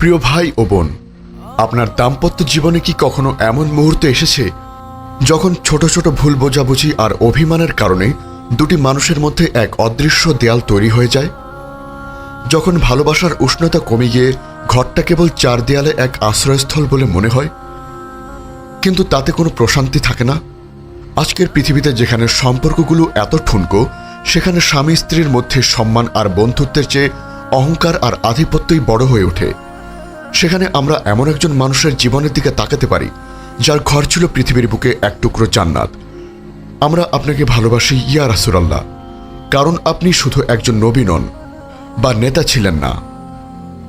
প্রিয় ভাই ও বোন, আপনার দাম্পত্য জীবনে কি কখনো এমন মুহূর্ত এসেছে যখন ছোট ছোট ভুল বোঝাবুঝি আর অভিমানের কারণে দুটি মানুষের মধ্যে এক অদৃশ্য দেয়াল তৈরি হয়ে যায়? যখন ভালোবাসার উষ্ণতা কমে গিয়ে ঘরটা কেবল চার দেয়ালে এক আশ্রয়স্থল বলে মনে হয়, কিন্তু তাতে কোনো প্রশান্তি থাকে না। আজকের পৃথিবীতে যেখানে সম্পর্কগুলো এত ঠুনকো, সেখানে স্বামী স্ত্রীর মধ্যে সম্মান আর বন্ধুত্বের চেয়ে অহংকার আর আধিপত্যই বড় হয়ে ওঠে। সেখানে আমরা এমন একজন মানুষের জীবনের দিকে তাকাতে পারি, যার ঘর ছিল পৃথিবীর বুকে এক টুকরো জান্নাত। আমরা আপনাকে ভালোবাসি, ইয়া রাসুরাল্লাহ কারণ আপনি শুধু একজন নবী নন, বা নেতা ছিলেন না।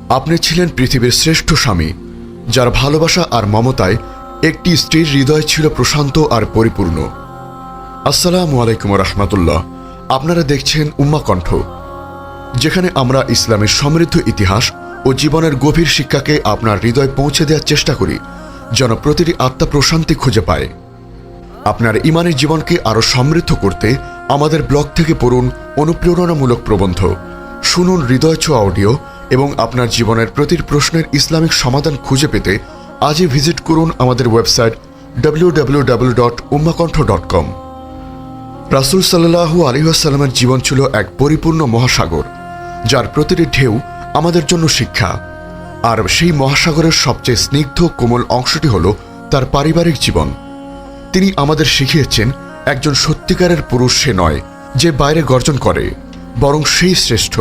আপনি ছিলেন পৃথিবীর শ্রেষ্ঠ স্বামী, যার ভালোবাসা আর মমতায় একটি স্ত্রীর হৃদয় ছিল প্রশান্ত আর পরিপূর্ণ। আসসালামু আলাইকুম রহমতুল্লাহ। আপনারা দেখছেন উম্মা কণ্ঠ যেখানে আমরা ইসলামের সমৃদ্ধ ইতিহাস ও জীবনের গভীর শিক্ষাকে আপনার হৃদয় পৌঁছে দেওয়ার চেষ্টা করি, যেন প্রতিটি আত্মা প্রশান্তি খুঁজে পায়। আপনার ইমানের জীবনকে আরও সমৃদ্ধ করতে আমাদের ব্লগ থেকে পড়ুন অনুপ্রেরণামূলক প্রবন্ধ, শুনুন হৃদয় ছোঁয়া অডিও এবং আপনার জীবনের প্রতিটি প্রশ্নের ইসলামিক সমাধান খুঁজে পেতে আজই ভিজিট করুন আমাদের website W W W dot Ummakantha dot com রাসুল সাল্লাহু আলিহাসাল্লামের জীবন ছিল এক পরিপূর্ণ মহাসাগর, যার প্রতিটি ঢেউ আমাদের জন্য শিক্ষা। আর সেই মহাসাগরের সবচেয়ে স্নিগ্ধ কোমল অংশটি হল তার পারিবারিক জীবন। তিনি আমাদের শিখিয়েছেন, একজন সত্যিকারের পুরুষ সে নয়, যে বাইরে গর্জন করে, বরং সেই শ্রেষ্ঠ,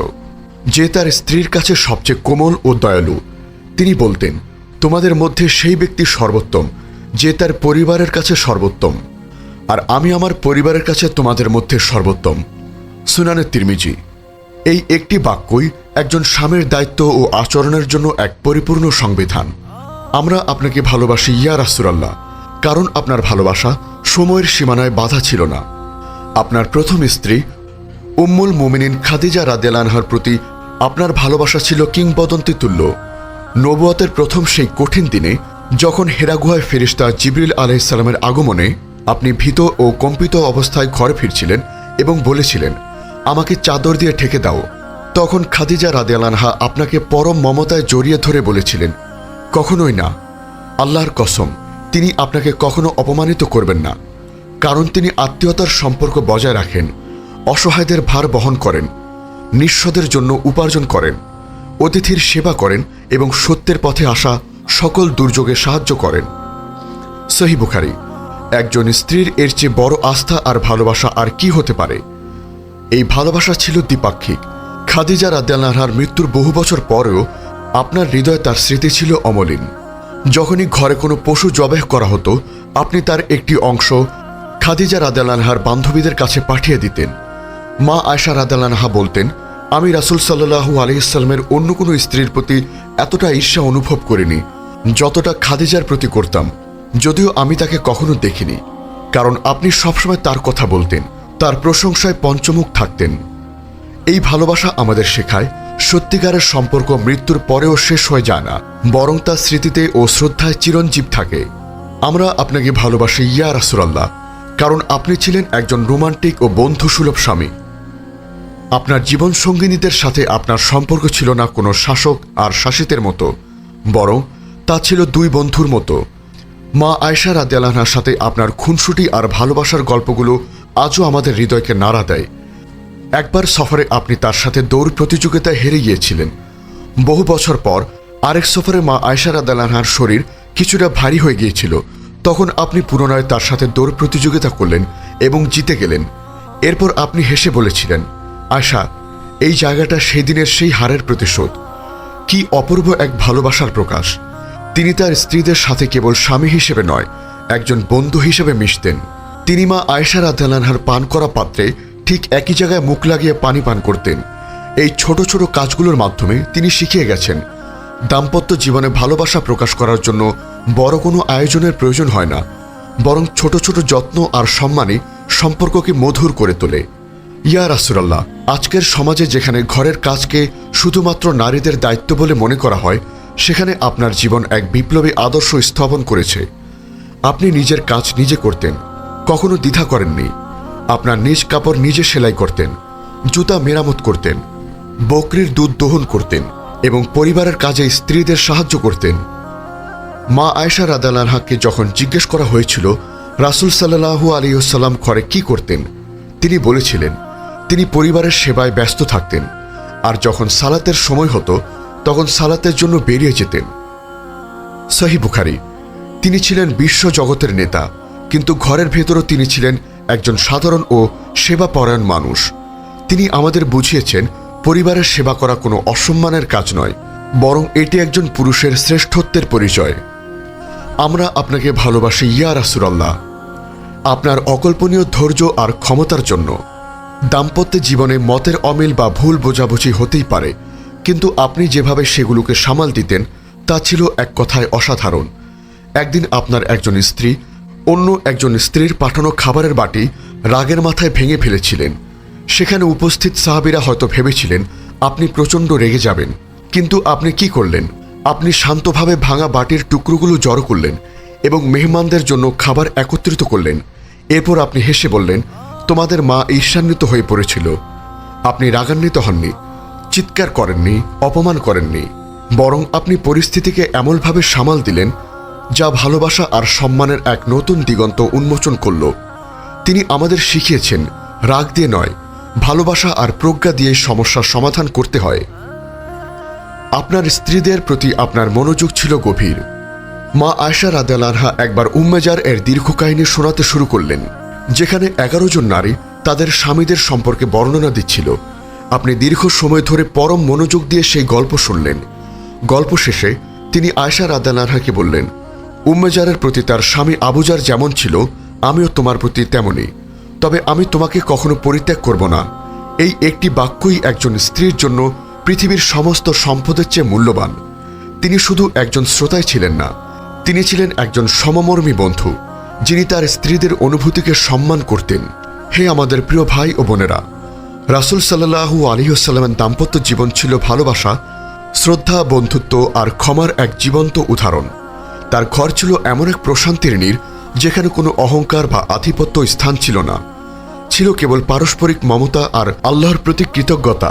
যে তার স্ত্রীর কাছে সবচেয়ে কোমল ও দয়ালু। তিনি বলতেন, তোমাদের মধ্যে সেই ব্যক্তি সর্বোত্তম, যে তার পরিবারের কাছে সর্বোত্তম। আর আমি আমার পরিবারের কাছে তোমাদের মধ্যে সর্বোত্তম। সুনানের তিরমিজি। এই একটি বাক্যই একজন স্বামীর দায়িত্ব ও আচরণের জন্য এক পরিপূর্ণ সংবিধান। আমরা আপনাকে ভালোবাসি, ইয়া রাসুরাল্লাহ কারণ আপনার ভালোবাসা সময়ের সীমানায় বাধা ছিল না। আপনার প্রথম স্ত্রী, উম্মুল মুমিনিন খাদিজা রাদেলানহার প্রতি আপনার ভালোবাসা ছিল কিংবদন্তি তুল্য। নবুয়াতের প্রথম সেই কঠিন দিনে, যখন হেরাগুহায় ফেরিস্তা জিবরিল আলাইসাল্লামের আগমনে আপনি ভীত ও কম্পিত অবস্থায় ঘরে ফিরছিলেন এবং বলেছিলেন আমাকে চাদর দিয়ে ঠেকে দাও। তখন খাদিজা রাদেলানহা আপনাকে পরম মমতায় জড়িয়ে ধরে বলেছিলেন, কখনোই না। আল্লাহর কসম, তিনি আপনাকে কখনো অপমানিত করবেন না। কারণ তিনি আত্মীয়তার সম্পর্ক বজায় রাখেন, অসহায়দের ভার বহন করেন, নিঃস্বদের জন্য উপার্জন করেন, অতিথির সেবা করেন এবং সত্যের পথে আসা সকল দুর্যোগে সাহায্য করেন। সহি বুখারি, একজন স্ত্রীর এর চেয়ে বড় আস্থা আর ভালোবাসা আর কি হতে পারে? এই ভালোবাসা ছিল দ্বিপাক্ষিক। খাদিজা রাদ্দালনাহার মৃত্যুর বহু বছর পরেও আপনার হৃদয়ে তার স্মৃতি ছিল অমলিন। যখনই ঘরে কোনো পশু জবেহ করা হতো, আপনি তার একটি অংশ খাদিজা রাদালানহার বান্ধবীদের কাছে পাঠিয়ে দিতেন। মা আয়সা রাদালানহা বলতেন, আমি রাসুল সাল্লাহু আলহিসাল্লামের অন্য কোনো স্ত্রীর প্রতি এতটা ঈর্ষা অনুভব করিনি, যতটা খাদিজার প্রতি করতাম। যদিও আমি তাকে কখনো দেখিনি, কারণ আপনি সবসময় তার কথা বলতেন। তার প্রশংসায় পঞ্চমুখ থাকতেন। এই ভালোবাসা আমাদের শেখায়, সত্যিকারের সম্পর্ক মৃত্যুর পরেও শেষ হয়ে যায় না, বরং তার স্মৃতিতে ও শ্রদ্ধায় চিরঞ্জীব থাকে। আমরা আপনাকে ভালোবাসি, ইয়া রাসুরাল্লাহ কারণ আপনি ছিলেন একজন রোমান্টিক ও বন্ধুসুলভ স্বামী। আপনার জীবন সঙ্গিনীদের সাথে আপনার সম্পর্ক ছিল না কোনো শাসক আর শাসিতের মতো, বরং তা ছিল দুই বন্ধুর মতো। মা আয়সা রাদিয়ালাহার সাথে আপনার খুনসুটি আর ভালোবাসার গল্পগুলো আজও আমাদের হৃদয়কে নাড়া দেয়। একবার সফরে আপনি তার সাথে দৌড় প্রতিযোগিতায় হেরে গিয়েছিলেন। বহু বছর পর আরেক সফরে মা আয়সা রাদালানহার শরীর কিছুটা ভারী হয়ে গিয়েছিল। তখন আপনি পুনরায় তার সাথে দৌড় প্রতিযোগিতা করলেন এবং জিতে গেলেন। এরপর আপনি হেসে বলেছিলেন আয়সা এই জায়গাটা সেই দিনের সেই হারের প্রতিশোধ। কি অপূর্ব এক ভালোবাসার প্রকাশ। তিনি তার স্ত্রীদের সাথে কেবল স্বামী হিসেবে নয়, একজন বন্ধু হিসেবে মিশতেন। তিনি মা আয়েশা রাধালানহার পান করা পাত্রে ঠিক একই জায়গায় মুখ লাগিয়ে পানি পান করতেন। এই ছোট ছোট কাজগুলোর মাধ্যমে তিনি শিখিয়ে গেছেন, দাম্পত্য জীবনে ভালোবাসা প্রকাশ করার জন্য বড় কোনো আয়োজনের প্রয়োজন হয় না, বরং ছোট ছোট যত্ন আর সম্মানই সম্পর্ককে মধুর করে তোলে। ইয়া রাসুরাল্লাহ আজকের সমাজে যেখানে ঘরের কাজকে শুধুমাত্র নারীদের দায়িত্ব বলে মনে করা হয়, সেখানে আপনার জীবন এক বিপ্লবী আদর্শ স্থাপন করেছে। আপনি নিজের কাজ নিজে করতেন কখনো দ্বিধা করেননি। আপনার নিজ কাপড় নিজে সেলাই করতেন, জুতা মেরামত করতেন, বকরির দুধ দহন করতেন এবং পরিবারের কাজে স্ত্রীদের সাহায্য করতেন। মা আয়েশা রাদালানহাকে যখন জিজ্ঞেস করা হয়েছিল, রাসুল সাল্লাহু আলিউসাল্লাম ঘরে কি করতেন, তিনি বলেছিলেন, তিনি পরিবারের সেবায় ব্যস্ত থাকতেন আর যখন সালাতের সময় হতো, তখন সালাতের জন্য বেরিয়ে যেতেন। সহি বুখারি, তিনি ছিলেন বিশ্ব জগতের নেতা। কিন্তু ঘরের ভেতরও তিনি ছিলেন একজন সাধারণ ও সেবাপরায়ণ মানুষ। তিনি আমাদের বুঝিয়েছেন, পরিবারের সেবা করা কোনো অসম্মানের কাজ নয়, বরং এটি একজন পুরুষের শ্রেষ্ঠত্বের পরিচয়। আমরা আপনাকে ভালোবাসি, ইয়া রাসুরাল্লাহ আপনার অকল্পনীয় ধৈর্য আর ক্ষমতার জন্য। দাম্পত্য জীবনে মতের অমিল বা ভুল বোঝাবুঝি হতেই পারে, কিন্তু আপনি যেভাবে সেগুলোকে সামাল দিতেন, তা ছিল এক কথায় অসাধারণ। একদিন আপনার একজন স্ত্রী অন্য একজন স্ত্রীর পাঠানো খাবারের বাটি রাগের মাথায় ভেঙে ফেলেছিলেন। সেখানে উপস্থিত সাহাবিরা হয়তো ভেবেছিলেন, আপনি প্রচণ্ড রেগে যাবেন। কিন্তু আপনি কি করলেন? আপনি শান্তভাবে ভাঙা বাটির টুকরোগুলো জড়ো করলেন এবং মেহমানদের জন্য খাবার একত্রিত করলেন। এরপর আপনি হেসে বললেন, তোমাদের মা ঈর্ষান্বিত হয়ে পড়েছিল। আপনি রাগান্বিত হননি, চিৎকার করেননি, অপমান করেননি। বরং আপনি পরিস্থিতিকে এমনভাবে সামাল দিলেন যা ভালোবাসা আর সম্মানের এক নতুন দিগন্ত উন্মোচন করল। তিনি আমাদের শিখিয়েছেন, রাগ দিয়ে নয়, ভালোবাসা আর প্রজ্ঞা দিয়ে সমস্যার সমাধান করতে হয়। আপনার স্ত্রীদের প্রতি আপনার মনোযোগ ছিল গভীর। মা আয়সা রাদেলানহা একবার উম্মেজার এর দীর্ঘ কাহিনী শোনাতে শুরু করলেন, যেখানে এগারো জন নারী তাদের স্বামীদের সম্পর্কে বর্ণনা দিচ্ছিল। আপনি দীর্ঘ সময় ধরে পরম মনোযোগ দিয়ে সেই গল্প শুনলেন। গল্প শেষে তিনি আয়সা রাদানারহাকে বললেন উম্মেজারের প্রতি তার স্বামী আবুজার যেমন ছিল, আমিও তোমার প্রতি তেমনই। তবে আমি তোমাকে কখনো পরিত্যাগ করব না। এই একটি বাক্যই একজন স্ত্রীর জন্য পৃথিবীর সমস্ত সম্পদের চেয়ে মূল্যবান। তিনি শুধু একজন শ্রোতাই ছিলেন না, তিনি ছিলেন একজন সমমর্মী বন্ধু, যিনি তার স্ত্রীদের অনুভূতিকে সম্মান করতেন। হে আমাদের প্রিয় ভাই ও বোনেরা, রাসুল সাল্লাহু আলিহাস্লামের দাম্পত্য জীবন ছিল ভালোবাসা, শ্রদ্ধা, বন্ধুত্ব আর ক্ষমার এক জীবন্ত উদাহরণ। তার ঘর ছিল এমন এক প্রশান্তির নীর, যেখানে কোনো অহংকার বা আধিপত্য স্থান ছিল না। ছিল কেবল পারস্পরিক মমতা আর আল্লাহর প্রতি কৃতজ্ঞতা।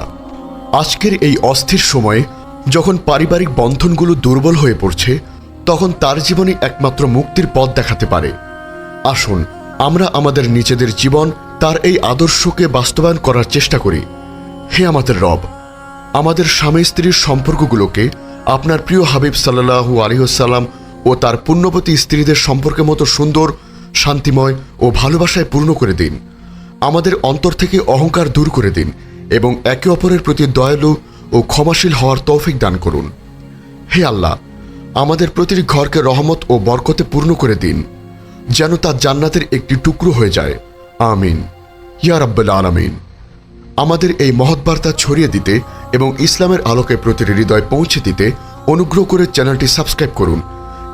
আজকের এই অস্থির সময়ে, যখন পারিবারিক বন্ধনগুলো দুর্বল হয়ে পড়ছে, তখন তার জীবনে একমাত্র মুক্তির পথ দেখাতে পারে। আসুন, আমরা আমাদের নিজেদের জীবন তার এই আদর্শকে বাস্তবায়ন করার চেষ্টা করি। হে আমাদের রব, আমাদের স্বামী স্ত্রীর সম্পর্কগুলোকে আপনার প্রিয় হাবিব সাল্লাহু আলিহসাল্লাম ও তার পুণ্যবতী স্ত্রীদের সম্পর্কের মতো সুন্দর, শান্তিময় ও ভালোবাসায় পূর্ণ করে দিন। আমাদের অন্তর থেকে অহংকার দূর করে দিন এবং একে অপরের প্রতি দয়ালু ও ক্ষমাশীল হওয়ার তৌফিক দান করুন। হে আল্লাহ, আমাদের প্রতিটি ঘরকে রহমত ও বরকতে পূর্ণ করে দিন, যেন তা জান্নাতের একটি টুকরো হয়ে যায়। আমিন। ইয়া রাব্বাল আলামিন। আমাদের এই মহৎ বার্তা ছড়িয়ে দিতে এবং ইসলামের আলোকে প্রতিটি হৃদয় পৌঁছে দিতে অনুগ্রহ করে চ্যানেলটি সাবস্ক্রাইব করুন।